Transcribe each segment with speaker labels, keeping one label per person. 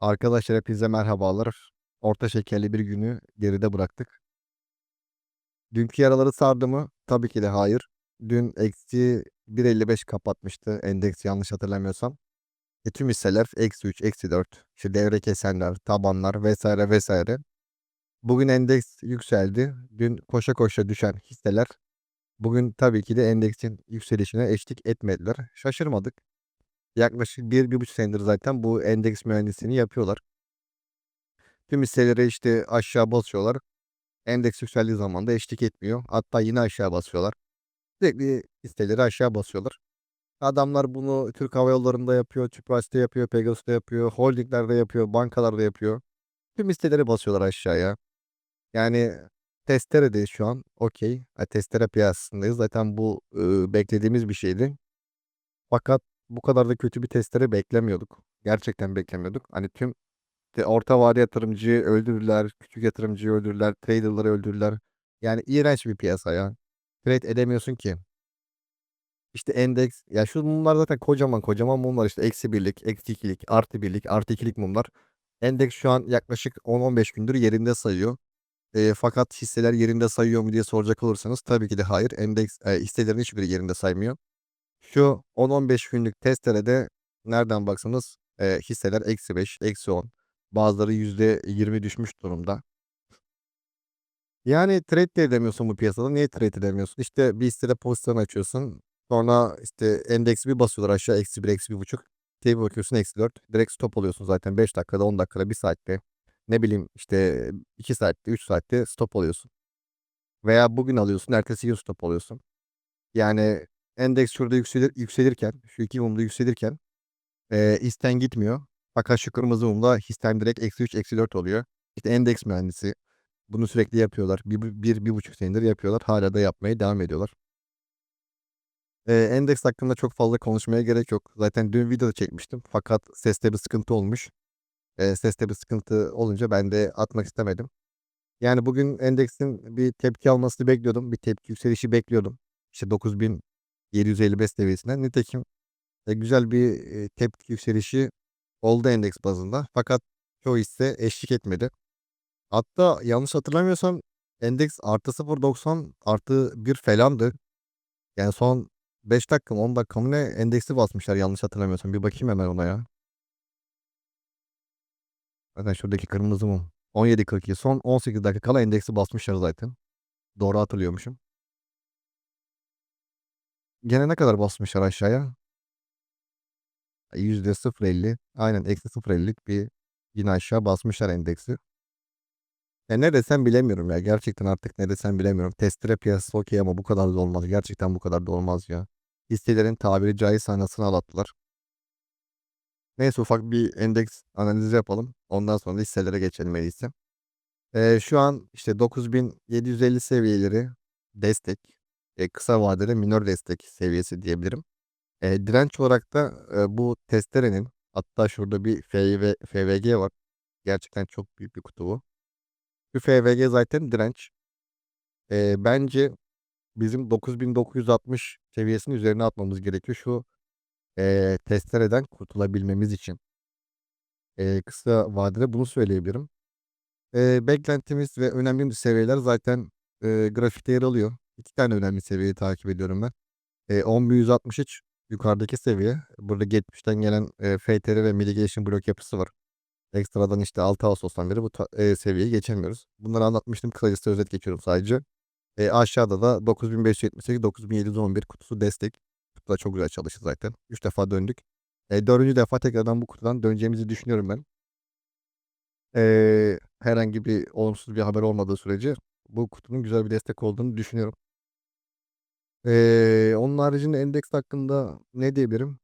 Speaker 1: Arkadaşlar hepinize merhabalar. Orta şekerli bir günü geride bıraktık. Dünkü yaraları sardı mı? Tabii ki de hayır. Dün eksi 1.55 kapatmıştı endeks yanlış hatırlamıyorsam. E, tüm hisseler eksi 3, eksi 4, işte devre kesenler, tabanlar vesaire vesaire. Bugün endeks yükseldi. Dün koşa koşa düşen hisseler bugün tabii ki de endeksin yükselişine eşlik etmediler. Şaşırmadık. Yaklaşık 1-1,5 senedir zaten bu endeks mühendisliğini yapıyorlar. Tüm hisseleri işte aşağı basıyorlar. Endeks yükseldiği zaman da eşlik etmiyor. Hatta yine aşağı basıyorlar. Sürekli hisseleri aşağı basıyorlar. Adamlar bunu Türk Hava Yolları'nda yapıyor, Tüpraş'ta yapıyor, Pegasus'ta yapıyor, holdinglerde yapıyor, bankalarda yapıyor. Tüm hisseleri basıyorlar aşağıya. Yani testeredeyiz şu an. Okey. Testere piyasasındayız. Zaten bu ıı, beklediğimiz bir şeydi. Fakat bu kadar da kötü bir testere beklemiyorduk. Gerçekten beklemiyorduk. Hani tüm işte orta vade yatırımcıyı öldürdüler, küçük yatırımcıyı öldürdüler, trader'ları öldürdüler. Yani iğrenç bir piyasa ya. Trade edemiyorsun ki. İşte endeks ya şu mumlar zaten kocaman kocaman mumlar işte eksi birlik, eksi ikilik, artı birlik, artı ikilik mumlar. Endeks şu an yaklaşık 10-15 gündür yerinde sayıyor. Eee, fakat hisseler yerinde sayıyor mu diye soracak olursanız tabii ki de hayır. Endeks eee, hisselerin hiçbiri yerinde saymıyor. Şu 10-15 günlük testerede nereden baksanız eee, hisseler eksi 5, eksi 10. Bazıları %20 düşmüş durumda. Yani trade de edemiyorsun bu piyasada. Niye trade edemiyorsun? İşte bir hissede pozisyon açıyorsun. Sonra işte endeksi bir basıyorlar aşağı eksi 1, eksi 1,5. Bir bakıyorsun eksi 4. Direkt stop oluyorsun zaten 5 dakikada, 10 dakikada, 1 saatte. Ne bileyim işte 2 saatte, 3 saatte stop oluyorsun. Veya bugün alıyorsun, ertesi gün stop oluyorsun. Yani endeks şurada yükselir, yükselirken, şu iki mumda yükselirken eee histen gitmiyor. Fakat şu kırmızı mumda histen direkt eksi 3, eksi 4 oluyor. İşte endeks mühendisi. Bunu sürekli yapıyorlar. Bir, bir, bir, buçuk senedir yapıyorlar. Hala da yapmaya devam ediyorlar. Eee, endeks hakkında çok fazla konuşmaya gerek yok. Zaten dün video çekmiştim. Fakat seste bir sıkıntı olmuş. Eee, seste bir sıkıntı olunca ben de atmak istemedim. Yani bugün endeksin bir tepki almasını bekliyordum. Bir tepki yükselişi bekliyordum. İşte 9755 seviyesinden. Nitekim e, güzel bir e, tepki yükselişi oldu endeks bazında. Fakat çoğu hisse eşlik etmedi. Hatta yanlış hatırlamıyorsam endeks artı 0.90 artı 1 falandı. Yani son 5 dakika mı 10 dakika mı ne endeksi basmışlar yanlış hatırlamıyorsam. Bir bakayım hemen ona ya. Zaten şuradaki kırmızı mum. 17.42 son 18 dakika kala endeksi basmışlar zaten. Doğru hatırlıyormuşum. Gene ne kadar basmışlar aşağıya? %0.50 aynen eksi 0.50'lik bir yine aşağı basmışlar endeksi. Ya ne desem bilemiyorum ya. Gerçekten artık ne desem bilemiyorum. Testere piyasası okey ama bu kadar da olmaz. Gerçekten bu kadar da olmaz ya. Hisselerin tabiri caizse anasını ağlattılar. Neyse ufak bir endeks analizi yapalım. Ondan sonra da hisselere geçelim iyisi. Ee, şu an işte 9750 seviyeleri destek. E, kısa vadeli minor destek seviyesi diyebilirim. E, direnç olarak da e, bu testerenin hatta şurada bir FV, FVG var. Gerçekten çok büyük bir kutu bu. Bu FVG zaten direnç. Eee, bence bizim 9960 seviyesinin üzerine atmamız gerekiyor şu, eee, testereden kurtulabilmemiz için. Eee, kısa vadede bunu söyleyebilirim. Eee, beklentimiz ve önemli seviyeler zaten, eee, grafikte yer alıyor. 2 tane önemli seviyeyi takip ediyorum ben. Eee, 10.163 yukarıdaki seviye. Burada geçmişten gelen, eee, FTR ve mitigation blok yapısı var. Ekstradan işte 6 Ağustos'tan beri bu eee, seviyeyi geçemiyoruz. Bunları anlatmıştım. Kısacası özet geçiyorum sadece. Eee, aşağıda da 9578, 9711 kutusu destek. Kutu da çok güzel çalıştı zaten. 3 defa döndük. Eee, 4. defa tekrardan bu kutudan döneceğimizi düşünüyorum ben. Eee, herhangi bir olumsuz bir haber olmadığı sürece bu kutunun güzel bir destek olduğunu düşünüyorum. Eee, onun haricinde endeks hakkında ne diyebilirim?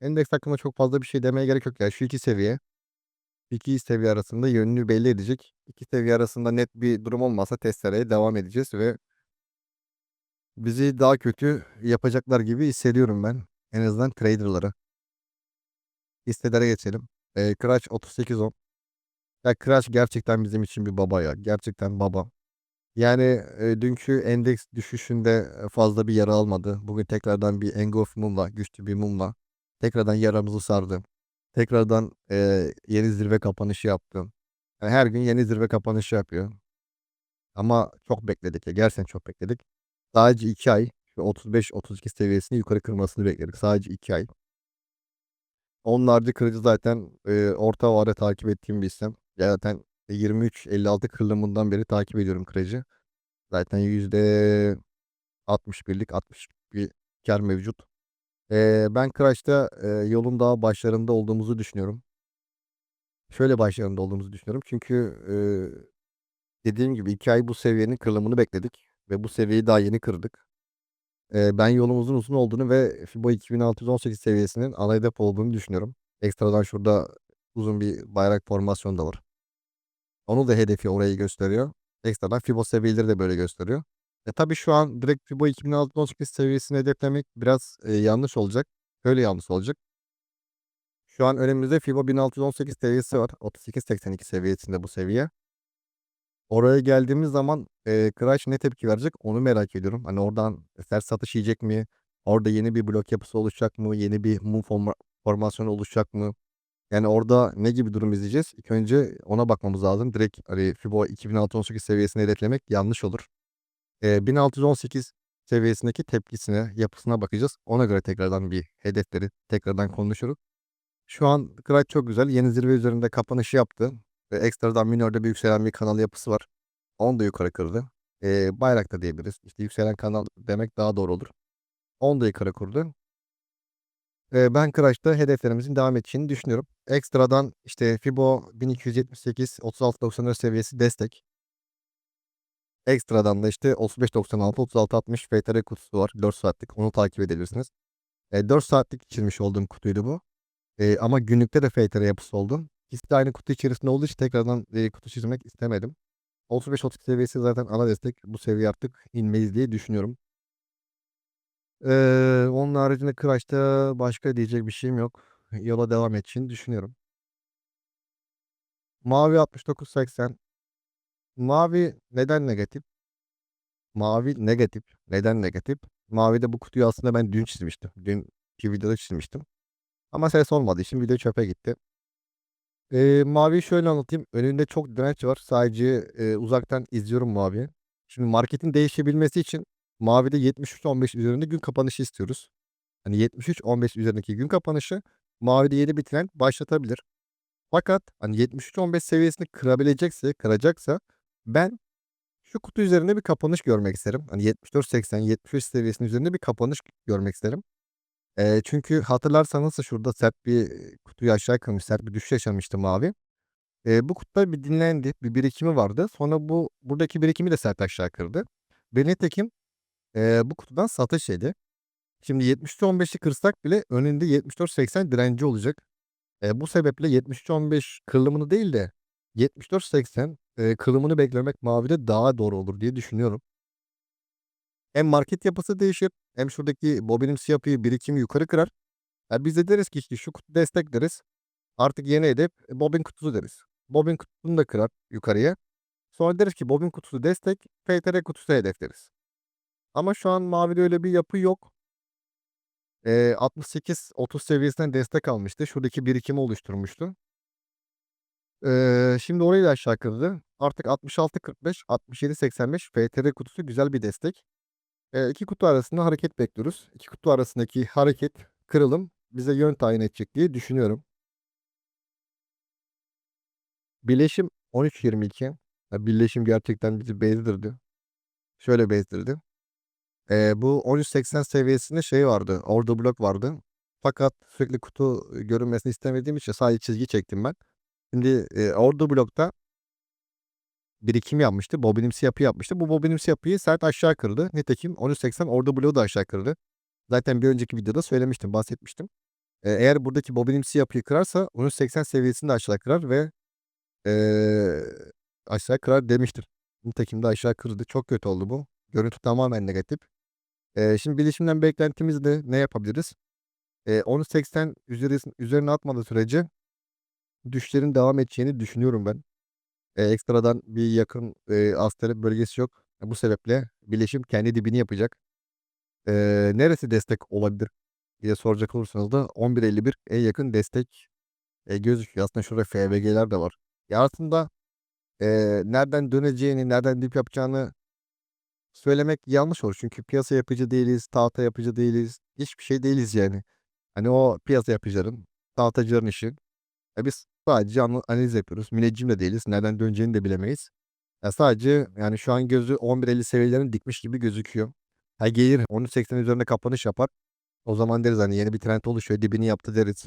Speaker 1: Endeks hakkında çok fazla bir şey demeye gerek yok ya. Şu 2 seviye 2 seviye arasında yönünü belli edecek. 2 seviye arasında net bir durum olmazsa testereye devam edeceğiz ve bizi daha kötü yapacaklar gibi hissediyorum ben. En azından trader'ları. Hisselere geçelim. Eee, Kıraç 38.10. Ya Kıraç gerçekten bizim için bir baba ya. Gerçekten baba. Yani eee, dünkü endeks düşüşünde fazla bir yara almadı. Bugün tekrardan bir engulf mumla, güçlü bir mumla tekrardan yaramızı sardı. Tekrardan, eee, yeni zirve kapanışı yaptı. Yani her gün yeni zirve kapanışı yapıyor. Ama çok bekledik ya, gerçekten çok bekledik. Sadece 2 ay şu 35-32 seviyesini yukarı kırmasını bekledik. Sadece 2 ay. Onun harici kırıcı zaten, eee, orta vade takip ettiğim bir hissem. Zaten 23.56 kırılımından beri takip ediyorum kırıcı. Zaten %61'lik 60 bir kâr mevcut. Eee, ben Kıraç'ta, eee, yolun daha başlarında olduğumuzu düşünüyorum. Şöyle başlarında olduğumuzu düşünüyorum. Çünkü, eee, dediğim gibi 2 ay bu seviyenin kırılımını bekledik ve bu seviyeyi daha yeni kırdık. Eee, ben yolumuzun uzun olduğunu ve Fibo 2618 seviyesinin ana hedef olduğunu düşünüyorum. Ekstradan şurada uzun bir bayrak formasyonu da var. Onu da hedefi orayı gösteriyor. Ekstradan Fibo seviyeleri de böyle gösteriyor. E, tabii şu an direkt Fibo 2618 seviyesini hedeflemek biraz, eee, yanlış olacak. Şöyle yanlış olacak. Şu an önümüzde Fibo 1618 seviyesi var. 38.82 seviyesinde bu seviye. Oraya geldiğimiz zaman, eee, Kıraç ne tepki verecek onu merak ediyorum. Hani oradan sert satış yiyecek mi? Orada yeni bir blok yapısı oluşacak mı? Yeni bir mum forma formasyonu oluşacak mı? Yani orada ne gibi durum izleyeceğiz? İlk önce ona bakmamız lazım. Direkt hani Fibo 2618 seviyesini hedeflemek yanlış olur. Eee, 1618 seviyesindeki tepkisine, yapısına bakacağız. Ona göre tekrardan bir hedefleri tekrardan konuşuruz. Şu an Kıraç çok güzel. Yeni zirve üzerinde kapanışı yaptı ve ekstradan minörde bir yükselen bir kanal yapısı var. Onu da yukarı kırdı. Eee, bayrak da diyebiliriz. İşte yükselen kanal demek daha doğru olur. Onu da yukarı kırdı. Ben Kıraç'ta hedeflerimizin devam edeceğini düşünüyorum. Ekstradan işte Fibo 1278, 36.94 seviyesi destek. Ekstradan da işte 35.96, 36.60 FTR kutusu var. 4 saatlik. Onu takip edebilirsiniz. Eee, 4 saatlik çizmiş olduğum kutuydu bu. Eee, ama günlükte de FTR yapısı oldu. İkisi de aynı kutu içerisinde olduğu için tekrardan, eee, kutu çizmek istemedim. 35-30 seviyesi zaten ana destek. Bu seviye artık inmeyiz diye düşünüyorum. Eee, onun haricinde Kıraç'ta başka diyecek bir şeyim yok. Yola devam edeceğini düşünüyorum. Mavi 69.80. Mavi neden negatif? Mavi negatif. Neden negatif? Mavide bu kutuyu aslında ben dün çizmiştim. Dünkü videoda çizmiştim. Ama ses olmadığı için video çöpe gitti. Eee, maviyi şöyle anlatayım. Önünde çok direnç var. Sadece, eee, uzaktan izliyorum maviyi. Şimdi marketin değişebilmesi için mavide 73.15 üzerinde gün kapanışı istiyoruz. Hani 73.15 üzerindeki gün kapanışı mavide yeni bir trend başlatabilir. Fakat hani 73.15 seviyesini kırabilecekse, kıracaksa ben şu kutu üzerinde bir kapanış görmek isterim. Hani 74.80, 75 seviyesinin üzerinde bir kapanış görmek isterim. Eee, çünkü hatırlarsanız şurada sert bir kutuyu aşağı kırmış, sert bir düşüş yaşamıştı mavi. Eee, bu kutuda bir dinlendi, bir birikimi vardı. Sonra bu buradaki birikimi de sert aşağı kırdı ve nitekim, eee, bu kutudan satış yedi. Şimdi 73.15'i kırsak bile önünde 74.80 direnci olacak. Eee, bu sebeple 73.15 kırılımını değil de 74.80, eee, kırılımını beklemek mavide daha doğru olur diye düşünüyorum. Hem market yapısı değişir hem şuradaki bobinimsi yapıyı, birikimi yukarı kırar. Ya, biz de deriz ki işte şu kutu destek deriz. Artık yeni hedef e, bobin kutusu deriz. Bobin kutusunu da kırar yukarıya. Sonra deriz ki bobin kutusu destek, FTR kutusu hedef. Ama şu an mavide öyle bir yapı yok. Eee, 68-30 seviyesinden destek almıştı. Şuradaki birikimi oluşturmuştu. Eee, şimdi orayı da aşağı kırdı. Artık 66-45, 67-85 FTR kutusu güzel bir destek. Eee, 2 kutu arasında hareket bekliyoruz. 2 kutu arasındaki hareket, kırılım bize yön tayin edecek diye düşünüyorum. Birleşim 13.22. Ya, birleşim gerçekten bizi bezdirdi. Şöyle bezdirdi. Eee, bu 13.80 seviyesinde şey vardı, order block vardı. Fakat sürekli kutu görünmesini istemediğim için sadece çizgi çektim ben. Şimdi, eee, order block'ta birikim yapmıştı. Bobinimsi yapı yapmıştı. Bu bobinimsi yapıyı sert aşağı kırdı. Nitekim 13.80 order block'u da aşağı kırdı. Zaten bir önceki videoda söylemiştim, bahsetmiştim. Eee, eğer buradaki bobinimsi yapıyı kırarsa 13.80 seviyesini de aşağı kırar ve, eee, aşağı kırar demiştir. Nitekim de aşağı kırdı. Çok kötü oldu bu. Görüntü tamamen negatif. Eee, şimdi bilişimden beklentimiz de ne yapabiliriz? Eee, 13.80 üzeris üzerine atmadığı sürece düşüşlerin devam edeceğini düşünüyorum ben. Eee, ekstradan bir yakın, arz talep bölgesi yok. Bu sebeple bileşim kendi dibini yapacak. Eee, neresi destek olabilir diye soracak olursanız da 11.51 en yakın destek eee, gözüküyor. Aslında şurada FVG'ler de var. Ya, aslında, eee, nereden döneceğini, nereden dip yapacağını söylemek yanlış olur. Çünkü piyasa yapıcı değiliz, tahta yapıcı değiliz, hiçbir şey değiliz yani. Hani, o piyasa yapıcıların, tahtacıların işi. E, biz sadece ana analiz yapıyoruz. Müneccim de değiliz. Nereden döneceğini de bilemeyiz. Ya, sadece, yani, şu an gözü 11.50 seviyelerini dikmiş gibi gözüküyor. Ha, gelir 13.80 üzerinde kapanış yapar. O zaman deriz, hani, yeni bir trend oluşuyor, dibini yaptı deriz.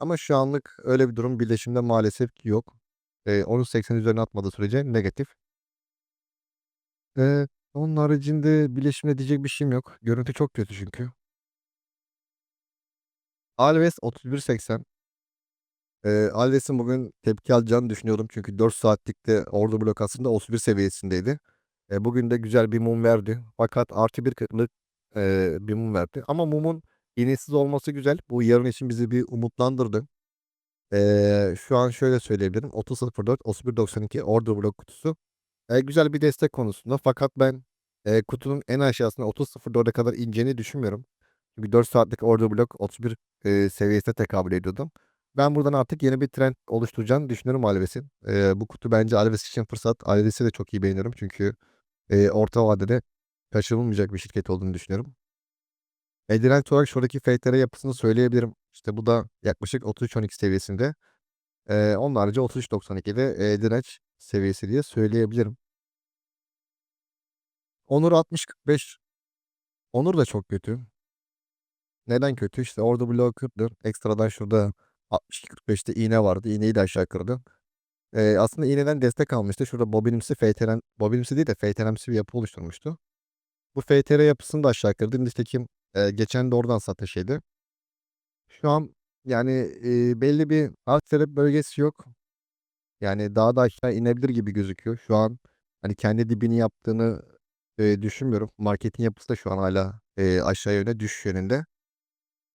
Speaker 1: Ama şu anlık öyle bir durum birleşimde maalesef ki yok. Eee, 13.80 üzerine atmadığı sürece negatif. Eee, onun haricinde birleşimde diyecek bir şeyim yok. Görüntü çok kötü çünkü. Alves 31.80. Eee, Alves'in bugün tepki alacağını düşünüyordum. Çünkü 4 saatlikte order blok aslında 31 seviyesindeydi. Eee, bugün de güzel bir mum verdi. Fakat artı bir kırklık, eee, bir mum verdi. Ama mumun iğnesiz olması güzel. Bu yarın için bizi bir umutlandırdı. Eee, şu an şöyle söyleyebilirim. 30.04, 31.92 order blok kutusu. Eee, güzel bir destek konusunda. Fakat ben, eee, kutunun en aşağısına 30.04'e kadar ineceğini düşünmüyorum. Çünkü 4 saatlik order blok 31, eee, seviyesine tekabül ediyordu. Ben buradan artık yeni bir trend oluşturacağını düşünüyorum Alves'in. Eee, bu kutu bence Alves için fırsat. Alves'i de çok iyi beğeniyorum çünkü, eee, orta vadede kaçırılmayacak bir şirket olduğunu düşünüyorum. E, direnç olarak şuradaki FTR yapısını söyleyebilirim. İşte, bu da yaklaşık 33.12 seviyesinde. Eee, onun harici 33.92'de, eee, direnç seviyesi diye söyleyebilirim. Onur 60.45. Onur da çok kötü. Neden kötü? İşte, order bloğu kırdı. Ekstradan şurada 62.45'te iğne vardı. İğneyi de aşağı kırdı. Eee, aslında iğneden destek almıştı. Şurada bobinimsi FTR'm bobinimsi değil de FTR'msi bir yapı oluşturmuştu. Bu FTR yapısını da aşağı kırdı. Nitekim, eee, geçen de oradan satış yedi. Şu an, yani, eee, belli bir alt bölgesi yok. Yani, daha da aşağı inebilir gibi gözüküyor. Şu an, hani, kendi dibini yaptığını, eee, düşünmüyorum. Marketin yapısı da şu an hâlâ, eee, aşağı yönde, düşüş yönünde.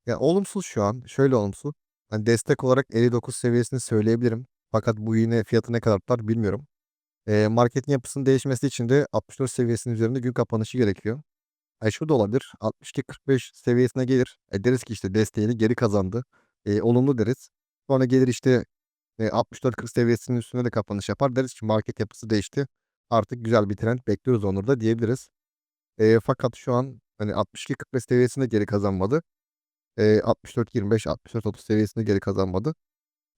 Speaker 1: Ya, olumsuz şu an. Şöyle olumsuz. Hani, destek olarak 59 seviyesini söyleyebilirim. Fakat bu iğne fiyatı ne kadar tutar bilmiyorum. Eee, marketin yapısının değişmesi için de 64 seviyesinin üzerinde gün kapanışı gerekiyor. E, şu da olabilir. 62.45 seviyesine gelir. E, deriz ki, işte, desteğini geri kazandı. Eee, olumlu deriz. Sonra gelir, işte, 64.40 seviyesinin üstünde de kapanış yapar. Deriz ki market yapısı değişti. Artık güzel bir trend bekliyoruz Onur'da diyebiliriz. Eee, fakat şu an, hani, 62.45 seviyesinde geri kazanmadı. Eee, 64.25, 64.30 seviyesinde geri kazanmadı.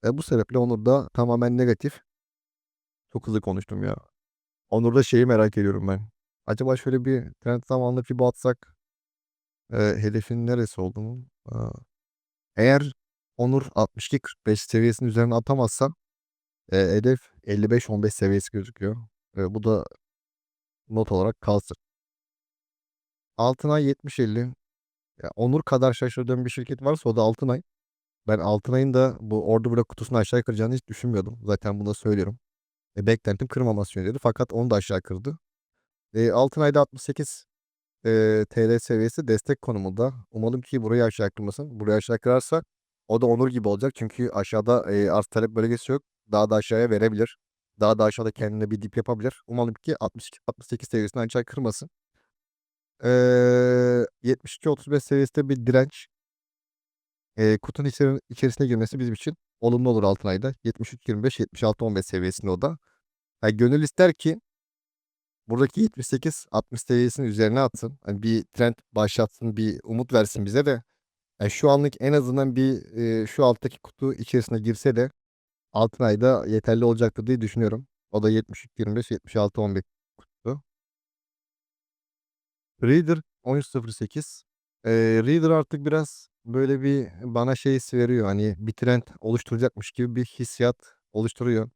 Speaker 1: E, bu sebeple Onur'da tamamen negatif. Çok hızlı konuştum ya. Onur'da şeyi merak ediyorum ben. Acaba şöyle bir trend zamanlı fibo atsak, eee, hedefin neresi olduğunu, aaa, eğer Onur 62.45 seviyesinin üzerine atamazsa, eee, hedef 55.15 seviyesi gözüküyor. Eee, bu da not olarak kalsın. Altınay 70.50. Ya, Onur kadar şaşırdığım bir şirket varsa o da Altınay. Ben Altınay'ın da bu order blok kutusunu aşağı kıracağını hiç düşünmüyordum. Zaten bunu da söylüyorum. E, beklentim kırmaması yönüydü fakat onu da aşağı kırdı. Eee, Altınay'da 68, eee, TL seviyesi destek konumunda. Umalım ki burayı aşağı kırmasın. Burayı aşağı kırarsa o da Onur gibi olacak. Çünkü aşağıda, eee, arz talep bölgesi yok. Daha da aşağıya verebilir. Daha da aşağıda kendine bir dip yapabilir. Umalım ki 62-68 seviyesini aşağı kırmasın. Eee, 72-35 seviyesinde bir direnç. Eee, kutunun içeri içerisine girmesi bizim için olumlu olur Altınay'da. 73-25, 76-15 seviyesinde o da. Ha, gönül ister ki buradaki 78-60 seviyesinin üzerine atsın. Hani, bir trend başlatsın, bir umut versin bize de. Ya, şu anlık en azından bir, eee, şu alttaki kutu içerisine girse de Altınay'da yeterli olacaktır diye düşünüyorum. O da 73-25, 76-15 kutu. Reader 13.08. Eee, Reader artık biraz, böyle, bir bana şey hissi veriyor, hani, bir trend oluşturacakmış gibi bir hissiyat oluşturuyor.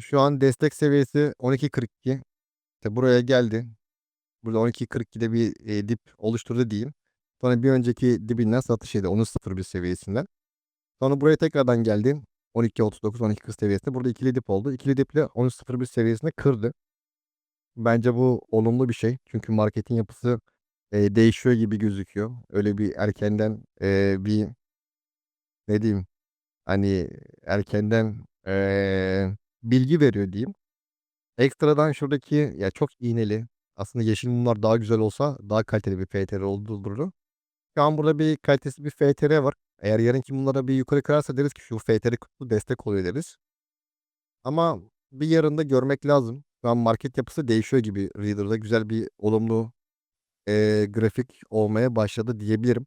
Speaker 1: Şu an destek seviyesi 12.42. İşte, buraya geldi. Burada 12.42'de bir, eee, dip oluşturdu diyeyim. Sonra bir önceki dibinden satış yedi 13.01 seviyesinden. Sonra buraya tekrardan geldi. 12.39, 12.40 seviyesinde. Burada ikili dip oldu. İkili diple 13.01 seviyesini kırdı. Bence bu olumlu bir şey. Çünkü marketin yapısı, eee, değişiyor gibi gözüküyor. Öyle bir erkenden, eee, bir ne diyeyim, hani, erkenden, eee, bilgi veriyor diyeyim. Ekstradan şuradaki ya, çok iğneli, aslında yeşil mumlar daha güzel olsa daha kaliteli bir FTR olurdurdu. Şu an burada bir kalitesiz bir FTR var. Eğer yarınki mumlara bir yukarı kırarsa deriz ki şu FTR kutu destek oluyor deriz. Ama bir yarın da görmek lazım. Şu an market yapısı değişiyor gibi Reader'da. Güzel bir olumlu, eee, grafik olmaya başladı diyebilirim.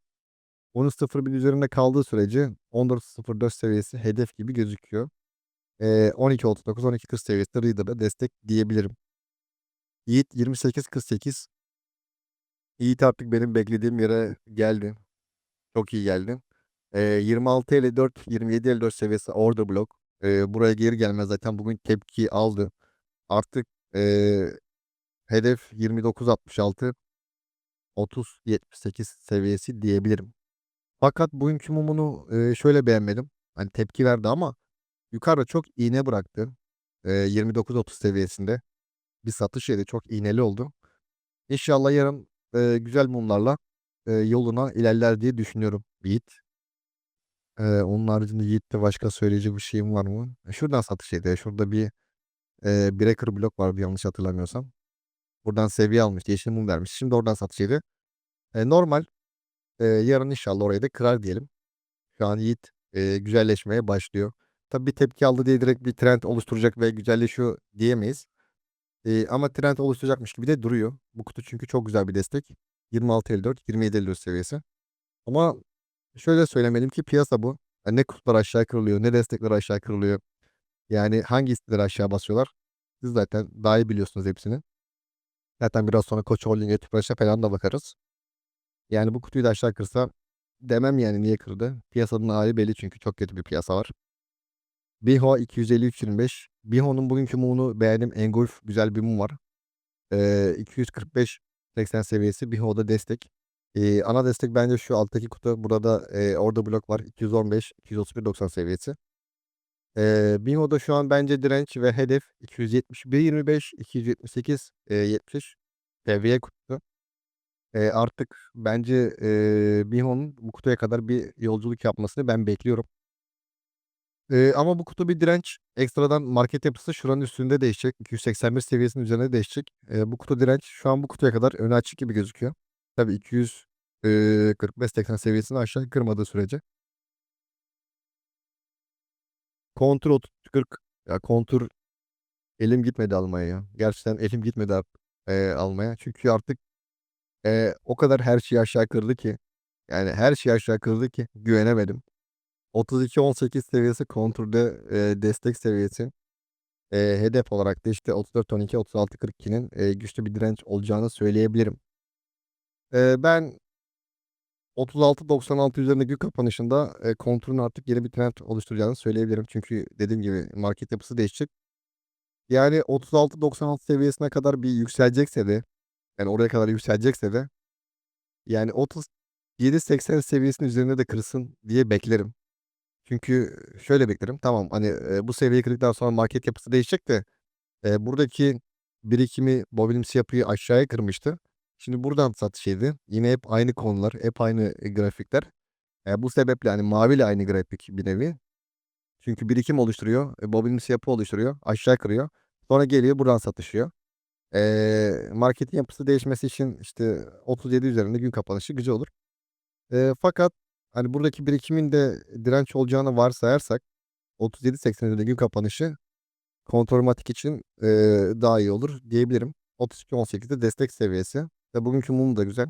Speaker 1: 13.01 üzerinde kaldığı sürece 14.04 seviyesi hedef gibi gözüküyor. Eee, 12.39, 12.40 seviyesi de Reader'da destek diyebilirim. Yiğit 28.48. Yiğit artık benim beklediğim yere geldi. Çok iyi geldi. Eee, 26.54, 27.54 seviyesi order block. Eee, buraya geri gelmez zaten bugün tepki aldı. Artık, eee, hedef 29.66 30.78 seviyesi diyebilirim. Fakat bugünkü mumunu, eee, şöyle beğenmedim. Hani tepki verdi ama yukarıda çok iğne bıraktı. Eee, 29.30 seviyesinde bir satış yeri çok iğneli oldu. İnşallah yarın, eee, güzel mumlarla, eee, yoluna ilerler diye düşünüyorum Yiğit. Eee, onun haricinde Yiğit'te başka söyleyecek bir şeyim var mı? E, şuradan satış yedi. Şurada bir, eee, breaker blok vardı yanlış hatırlamıyorsam. Buradan seviye almış, yeşil mum vermiş. Şimdi oradan satış yedi. Eee, normal. Eee, yarın inşallah orayı da kırar diyelim. Şu an Yiğit, eee, güzelleşmeye başlıyor. Tabii bir tepki aldı diye direkt bir trend oluşturacak ve güzelleşiyor diyemeyiz. Eee, ama trend oluşturacakmış gibi de duruyor. Bu kutu çünkü çok güzel bir destek. 26.54, 27.54 seviyesi. Ama şöyle söylemeliyim ki piyasa bu. Ya ne kutular aşağı kırılıyor, ne destekler aşağı kırılıyor. Yani hangi hisseleri aşağı basıyorlar. Siz zaten daha iyi biliyorsunuz hepsini. Zaten biraz sonra Koç Holding'e, Tüpraş'a falan da bakarız. Yani bu kutuyu da aşağı kırsa demem yani niye kırdı. Piyasanın hâli belli çünkü çok kötü bir piyasa var. BİHO 253.25. BİHO'nun bugünkü mumunu beğendim. Engulf güzel bir mum var. Eee, 245.80 seviyesi BİHO'da destek. Eee, ana destek bence şu alttaki kutu. Burada, eee, order blok var. 215, 231.90 seviyesi. Eee, BİHO'da şu an bence direnç ve hedef 271.25, 278, eee, 73 seviye kutusu. Eee, artık bence, eee, BİHO'nun bu kutuya kadar bir yolculuk yapmasını ben bekliyorum. Eee, ama bu kutu bir direnç. Ekstradan market yapısı şuranın üstünde değişecek. 281 seviyesinin üzerinde değişecek. Eee, bu kutu direnç. Şu an bu kutuya kadar önü açık gibi gözüküyor. Tabii 200 eee, 45-80 seviyesini aşağı kırmadığı sürece. Kontur 30-40. Ya kontur elim gitmedi almaya ya. Gerçekten elim gitmedi art eee, almaya. Çünkü artık, eee, o kadar her şeyi aşağı kırdı ki, yani her şeyi aşağı kırdı ki güvenemedim. 32-18 seviyesi konturda, eee, destek seviyesi. Eee, hedef olarak da işte 34-12, 36-42'nin, eee, güçlü bir direnç olacağını söyleyebilirim. Eee, ben 36-96 üzerinde gün kapanışında, eee, konturun artık yeni bir trend oluşturacağını söyleyebilirim. Çünkü dediğim gibi market yapısı değişecek. Yani 36-96 seviyesine kadar bir yükselecekse de, yani oraya kadar yükselecekse de yani 37-80 seviyesinin üzerinde de kırsın diye beklerim. Çünkü şöyle beklerim. Tamam, hani, eee, bu seviyeyi kırdıktan sonra market yapısı değişecek de, eee, buradaki birikimi, bobinimsi yapıyı aşağıya kırmıştı. Şimdi buradan satış yedi. Yine hep aynı konular, hep aynı, grafikler. Eee, bu sebeple, hani, maviyle aynı grafik bir nevi. Çünkü birikim oluşturuyor, eee, bobinimsi yapı oluşturuyor, aşağı kırıyor. Sonra geliyor buradan satışıyor. Eee, marketin yapısı değişmesi için, işte, 37 üzerinde gün kapanışı güzel olur. Eee, fakat, hani, buradaki birikimin de direnç olacağını varsayarsak 37-80 üzerinde gün kapanışı kontrolmatik için, eee, daha iyi olur diyebilirim. 32-18 de destek seviyesi ve bugünkü mum da güzel.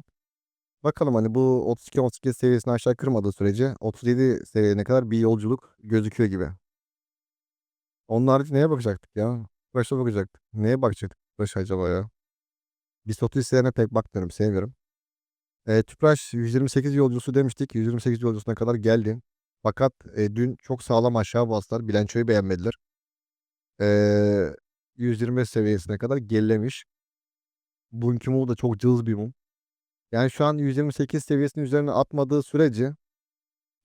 Speaker 1: Bakalım, hani, bu 32-18 seviyesini aşağı kırmadığı sürece 37 seviyene kadar bir yolculuk gözüküyor gibi. Onun harici neye bakacaktık ya? Tüpraş'a bakacaktık. Neye bakacaktık Tüpraş'a acaba ya? BIST hisselerine pek bakmıyorum, sevmiyorum. Eee, Tüpraş 128 yolcusu demiştik. 128 yolcusuna kadar geldi. Fakat, eee, dün çok sağlam aşağı bastılar. Bilançoyu beğenmediler. Eee, 125 seviyesine kadar gerilemiş. Bugünkü mum da çok cılız bir mum. Yani şu an 128 seviyesinin üzerine atmadığı sürece,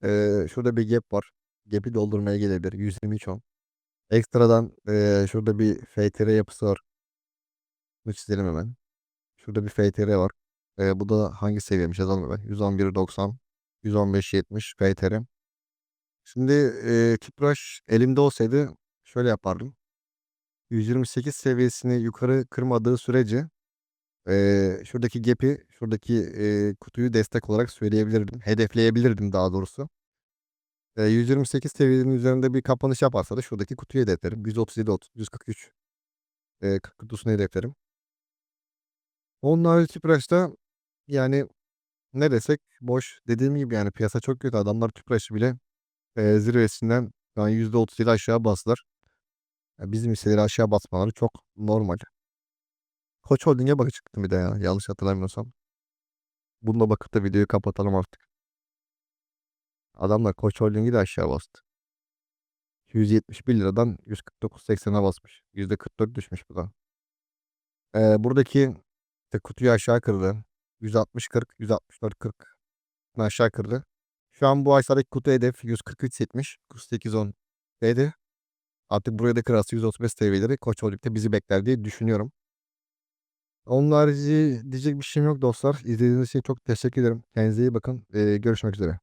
Speaker 1: eee, şurada bir gap var. Gap'i doldurmaya gelebilir. 123.10. Ekstradan, eee, şurada bir FTR yapısı var. Bunu çizelim hemen. Şurada bir FTR var. Eee, bu da hangi seviyemiş yazalım hemen. 111.90, 115.70 FTR. Şimdi, eee, Tüpraş elimde olsaydı şöyle yapardım. 128 seviyesini yukarı kırmadığı sürece, eee, şuradaki gap'i, şuradaki, eee, kutuyu destek olarak söyleyebilirdim. Hedefleyebilirdim daha doğrusu. Eee, 128 seviyenin üzerinde bir kapanış yaparsa da şuradaki kutuyu hedeflerim. 137 ot 143 eee, kutusunu hedeflerim. Onun harici Tüpraş'ta yani ne desek boş. Dediğim gibi yani piyasa çok kötü. Adamlar Tüpraş'ı bile eee, zirvesinden an %37 aşağı bastılar. Ya, bizim hisseleri aşağı basmaları çok normal. Koç Holding'e bakacaktım bir de ya, yanlış hatırlamıyorsam. Bununla bakıp da videoyu kapatalım artık. Adamlar Koç Holding'i de aşağı bastı. liradan %149.80'e basmış. %44 düşmüş bu da. Eee, buradaki işte kutuyu aşağı kırdı. 160-40, 164-40 aşağı kırdı. Şu an bu aşağıdaki kutu hedef 143.70, 48.10 dedi. Artık buraya da kırarsa 135 seviyeleri Koç Holding'de bizi bekler diye düşünüyorum. Onun harici diyecek bir şeyim yok dostlar. İzlediğiniz için çok teşekkür ederim. Kendinize iyi bakın. Eee, görüşmek üzere.